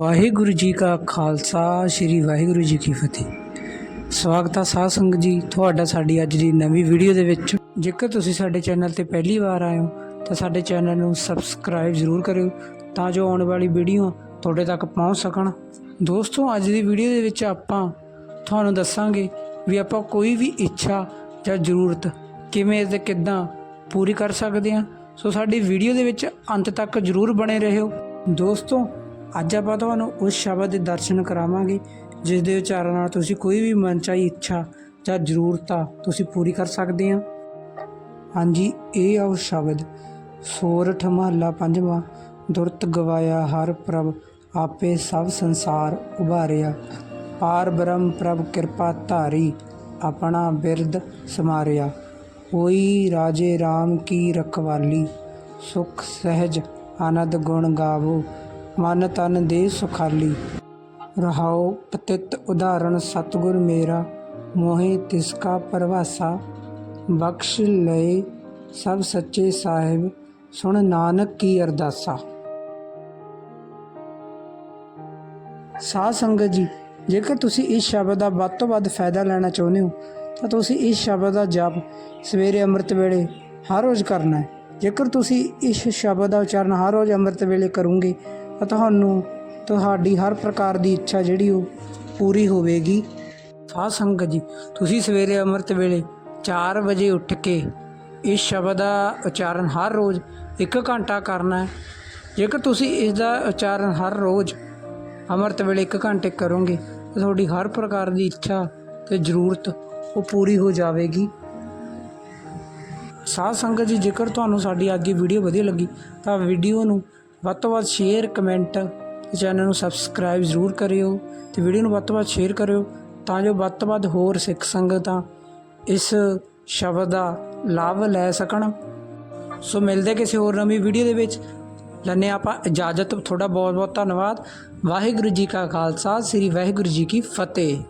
ਵਾਹਿਗੁਰੂ ਜੀ ਕਾ ਖਾਲਸਾ, ਸ੍ਰੀ ਵਾਹਿਗੁਰੂ ਜੀ ਕੀ ਫਤਿਹ। ਸਵਾਗਤ ਆ ਸਾਧ ਸੰਗਤ ਜੀ, ਤੁਹਾਡਾ ਸਾਡੀ ਅੱਜ ਦੀ ਨਵੀਂ ਵੀਡੀਓ ਦੇ ਵਿੱਚ। ਜੇਕਰ ਤੁਸੀਂ ਸਾਡੇ ਚੈਨਲ ਤੇ ਪਹਿਲੀ ਵਾਰ ਆਏ ਹੋ, ਤਾਂ ਸਾਡੇ ਚੈਨਲ ਨੂੰ ਸਬਸਕ੍ਰਾਈਬ ਜ਼ਰੂਰ ਕਰਿਓ, ਤਾਂ ਜੋ ਆਉਣ ਵਾਲੀ ਵੀਡੀਓ ਤੁਹਾਡੇ ਤੱਕ ਪਹੁੰਚ ਸਕਣ। ਦੋਸਤੋ, ਅੱਜ ਦੀ ਵੀਡੀਓ ਦੇ ਵਿੱਚ ਆਪਾਂ ਤੁਹਾਨੂੰ ਦੱਸਾਂਗੇ ਵੀ ਆਪਾਂ ਕੋਈ ਵੀ ਇੱਛਾ ਜਾਂ ਜ਼ਰੂਰਤ ਕਿਵੇਂ ਤੇ ਕਿੱਦਾਂ ਪੂਰੀ ਕਰ ਸਕਦੇ ਹਾਂ। ਸੋ ਸਾਡੀ ਵੀਡੀਓ ਦੇ ਵਿੱਚ ਅੰਤ ਤੱਕ ਜ਼ਰੂਰ ਬਣੇ ਰਹਿਓ। ਦੋਸਤੋ ਅੱਜ ਆਪਾਂ ਤੁਹਾਨੂੰ ਉਸ ਸ਼ਬਦ ਦੇ ਦਰਸ਼ਨ ਕਰਾਵਾਂਗੇ ਜਿਸ ਦੇ ਉਚਾਰਨ ਨਾਲ ਤੁਸੀਂ ਕੋਈ ਵੀ ਮਨਚਾਹੀ ਇੱਛਾ ਜਾਂ ਜ਼ਰੂਰਤਾਂ ਤੁਸੀਂ ਪੂਰੀ ਕਰ ਸਕਦੇ ਆ। ਹਾਂਜੀ, ਇਹ ਆ ਉਹ ਸ਼ਬਦ ਸੋਰਠ ਮਹੱਲਾ ਪੰਜਵਾਂ, ਦੁਰਤ ਗਵਾਇਆ ਹਰ ਪ੍ਰਭ, ਆਪੇ ਸਭ ਸੰਸਾਰ ਉਭਾਰਿਆ। ਪਾਰ ਬ੍ਰਹਮ ਪ੍ਰਭ ਕਿਰਪਾ ਧਾਰੀ, ਆਪਣਾ ਬਿਰਦ ਸਮਾਰਿਆ। ਹੋਈ ਰਾਜੇ RAM ਕੀ ਰਖਵਾਲੀ, ਸੁਖ ਸਹਿਜ ਆਨੰਦ ਗੁਣ ਗਾਵੋ ਮਨ ਤਨ ਦੇ ਸੁਖਾਲੀ। ਰਹਾਉ ਪਤਿਤ ਉਦਾਹਰਣ, ਸਤਿਗੁਰ ਮੇਰਾ, ਮੋਹਿ ਤਿਸ ਕਾ ਪਰਵਾਸਾ। ਬਖਸ਼ ਲਏ ਸਭ ਸੱਚੇ ਸਾਹਿਬ, ਸੁਣ ਨਾਨਕ ਕੀ ਅਰਦਾਸਾ। ਸਾਧ ਸੰਗਤ ਜੀ, ਜੇਕਰ ਤੁਸੀਂ ਇਸ ਸ਼ਬਦ ਦਾ ਵੱਧ ਤੋਂ ਵੱਧ ਫਾਇਦਾ ਲੈਣਾ ਚਾਹੁੰਦੇ ਹੋ, ਤਾਂ ਤੁਸੀਂ ਇਸ ਸ਼ਬਦ ਦਾ ਜਪ ਸਵੇਰੇ ਅੰਮ੍ਰਿਤ ਵੇਲੇ ਹਰ ਰੋਜ਼ ਕਰਨਾ ਹੈ। ਜੇਕਰ ਤੁਸੀਂ ਇਸ ਸ਼ਬਦ ਦਾ ਉਚਾਰਨ ਹਰ ਰੋਜ਼ ਅੰਮ੍ਰਿਤ ਵੇਲੇ ਕਰੋਗੇ ਤੁਹਾਨੂੰ ਤੁਹਾਡੀ ਹਰ ਪ੍ਰਕਾਰ ਦੀ ਇੱਛਾ ਜਿਹੜੀ ਉਹ ਪੂਰੀ ਹੋਵੇਗੀ। ਸਾਧ ਸੰਗਤ ਜੀ, ਤੁਸੀਂ ਸਵੇਰੇ ਅੰਮ੍ਰਿਤ ਵੇਲੇ 4 ਵਜੇ ਉੱਠ ਕੇ ਇਸ ਸ਼ਬਦ ਦਾ ਉਚਾਰਨ ਹਰ ਰੋਜ਼ 1 ਘੰਟਾ ਕਰਨਾ ਹੈ। ਜੇਕਰ ਤੁਸੀਂ ਇਸ ਦਾ ਉਚਾਰਨ ਹਰ ਰੋਜ਼ ਅੰਮ੍ਰਿਤ ਵੇਲੇ 1 ਘੰਟੇ ਕਰੋਗੇ, ਤਾਂ ਤੁਹਾਡੀ ਹਰ ਪ੍ਰਕਾਰ ਦੀ ਇੱਛਾ ਤੇ ਜ਼ਰੂਰਤ ਉਹ ਪੂਰੀ ਹੋ ਜਾਵੇਗੀ। ਸਾਧ ਸੰਗਤ ਜੀ, ਜੇਕਰ ਤੁਹਾਨੂੰ ਸਾਡੀ ਅੱਜ ਦੀ ਵੀਡੀਓ ਵਧੀਆ ਲੱਗੀ, ਤਾਂ ਵੀਡੀਓ ਨੂੰ ਵੱਧ ਤੋਂ ਵੱਧ ਸ਼ੇਅਰ ਕਮੈਂਟ ਤੇ ਚੈਨਲ ਨੂੰ ਸਬਸਕ੍ਰਾਈਬ ਜ਼ਰੂਰ ਕਰਿਓ ਤੇ ਵੀਡੀਓ ਨੂੰ ਵੱਧ ਤੋਂ ਵੱਧ ਸ਼ੇਅਰ ਕਰਿਓ ਤਾਂ ਜੋ ਵੱਧ ਤੋਂ ਵੱਧ ਹੋਰ ਸਿੱਖ ਸੰਗਤਾਂ ਇਸ ਸ਼ਬਦ ਦਾ ਲਾਭ ਲੈ ਸਕਣ। ਸੋ ਮਿਲਦੇ ਕਿਸੇ ਹੋਰ ਨਵੀਂ ਵੀਡੀਓ ਦੇ ਵਿੱਚ। ਲੈਂਦੇ ਹਾਂ ਆਪਾਂ ਇਜਾਜ਼ਤ। ਤੁਹਾਡਾ ਬਹੁਤ ਬਹੁਤ ਧੰਨਵਾਦ। ਵਾਹਿਗੁਰੂ ਜੀ ਕਾ ਖਾਲਸਾ। ਸ੍ਰੀ ਵਾਹਿਗੁਰੂ ਜੀ ਕੀ ਫਤਿਹ।